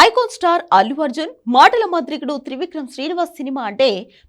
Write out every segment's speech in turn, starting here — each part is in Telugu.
ఐకాన్ స్టార్ అల్లు అర్జున్ మాటల మాంత్రికుడు త్రివిక్రమ్ శ్రీనివాస్ సినిమా అంటే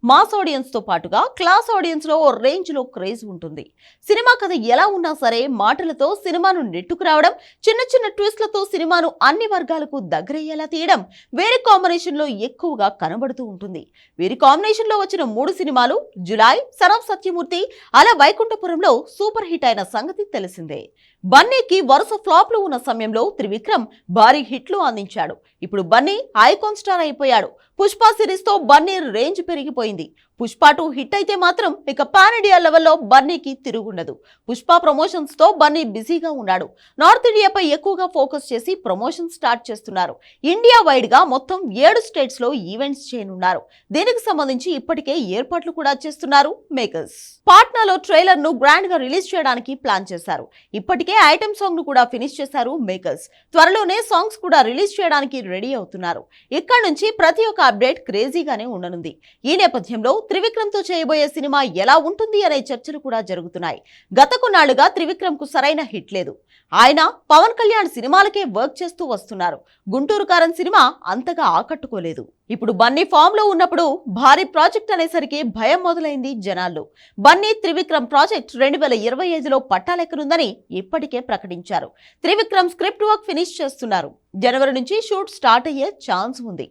మాస్ ఆడియన్స్తో పాటుగా క్లాస్ ఆడియన్స్లో ఓ రేంజ్లో క్రేజ్ ఉంటుంది. సినిమా కథ ఎలా ఉన్నా సరే మాటలతో సినిమాను నెట్టుకురావడం చిన్న చిన్న ట్విస్ట్లతో సినిమాను అన్ని వర్గాలకు దగ్గరయ్యేలా తీయడం వేరే కాంబినేషన్లో ఎక్కువగా కనబడుతూ ఉంటుంది. వీరి కాంబినేషన్లో వచ్చిన మూడు సినిమాలు జులై సరఫ్ సత్యమూర్తి అలా వైకుంఠపురంలో సూపర్ హిట్ అయిన సంగతి తెలిసిందే. బన్నీకి వరుస ఫ్లాప్లు ఉన్న సమయంలో త్రివిక్రమ్ భారీ హిట్లు అందించాడు. ఇప్పుడు బన్నీ ఐకాన్ స్టార్ అయిపోయాడు. పుష్ప సిరీస్తో బన్నీ రేంజ్ పెరిగిపోయింది. పుష్ప టూ హిట్ అయితే మాత్రం ఇక పాన్ ఇండియా లెవెల్లో బన్నీకి తిరుగుండదు. పుష్ప ప్రమోషన్స్తో బన్నీ బిజీగా ఉన్నాడు. నార్త్ ఇండియాపై ఎక్కువగా ఫోకస్ చేసి ప్రమోషన్ స్టార్ట్ చేస్తున్నారు. ఇండియా వైడ్గా మొత్తం ఏడు స్టేట్స్లో ఈవెంట్స్ చేయనున్నారు. దీనికి సంబంధించి ఇప్పటికే ఏర్పాట్లు కూడా చేస్తున్నారు మేకర్స్. పాట్నాలో ట్రైలర్ను గ్రాండ్గా రిలీజ్ చేయడానికి ప్లాన్ చేశారు. ఇప్పటికే ఐటమ్ సాంగ్ను కూడా ఫినిష్ చేశారు మేకర్స్. త్వరలోనే సాంగ్స్ కూడా రిలీజ్ చేయడానికి రెడీ అవుతున్నారు. ఇక్కడ నుంచి ప్రతి ఒక్క అప్డేట్ క్రేజీగానే ఉండనుంది. ఈ నేపథ్యంలో త్రివిక్రమ్తో చేయబోయే సినిమా ఎలా ఉంటుంది అనే చర్చలు కూడా జరుగుతున్నాయి. గత కొన్నాళ్ళుగా త్రివిక్రమ్కు సరైన హిట్ లేదు. ఆయన పవన్ కళ్యాణ్ సినిమాలకే వర్క్ చేస్తూ వస్తున్నారు. గుంటూరు కారం సినిమా అంతగా ఆకట్టుకోలేదు. ఇప్పుడు బన్నీ ఫామ్లో ఉన్నప్పుడు భారీ ప్రాజెక్ట్ అనేసరికి భయం మొదలైంది జనాల్లో. బన్నీ త్రివిక్రమ్ ప్రాజెక్ట్ రెండు వేల ఇరవై ఐదులో పట్టాలెక్కనుందని ఇప్పటికే ప్రకటించారు. త్రివిక్రమ్ స్క్రిప్ట్ వర్క్ ఫినిష్ చేస్తున్నారు. జనవరి నుంచి షూట్ స్టార్ట్ అయ్యే ఛాన్స్ ఉంది.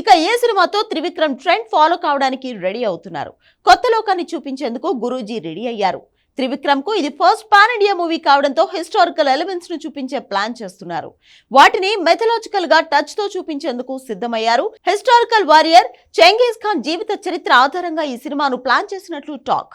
ఇక ఏ సినిమాతో త్రివిక్రమ్ ట్రెండ్ ఫాలో కావడానికి రెడీ అవుతున్నారు. కొత్త లోకాన్ని చూపించేందుకు గురూజీ రెడీ అయ్యారు. త్రివిక్రమ్కు ఇది ఫస్ట్ పాన్ ఇండియా మూవీ కావడంతో హిస్టారికల్ ఎలిమెంట్స్ను చూపించే ప్లాన్ చేస్తున్నారు. వాటిని మెథలాజికల్గా టచ్తో చూపించేందుకు సిద్ధమయ్యారు. హిస్టారికల్ వారియర్ చెంగీజ్ ఖాన్ జీవిత చరిత్ర ఆధారంగా ఈ సినిమాను ప్లాన్ చేసినట్లు టాక్.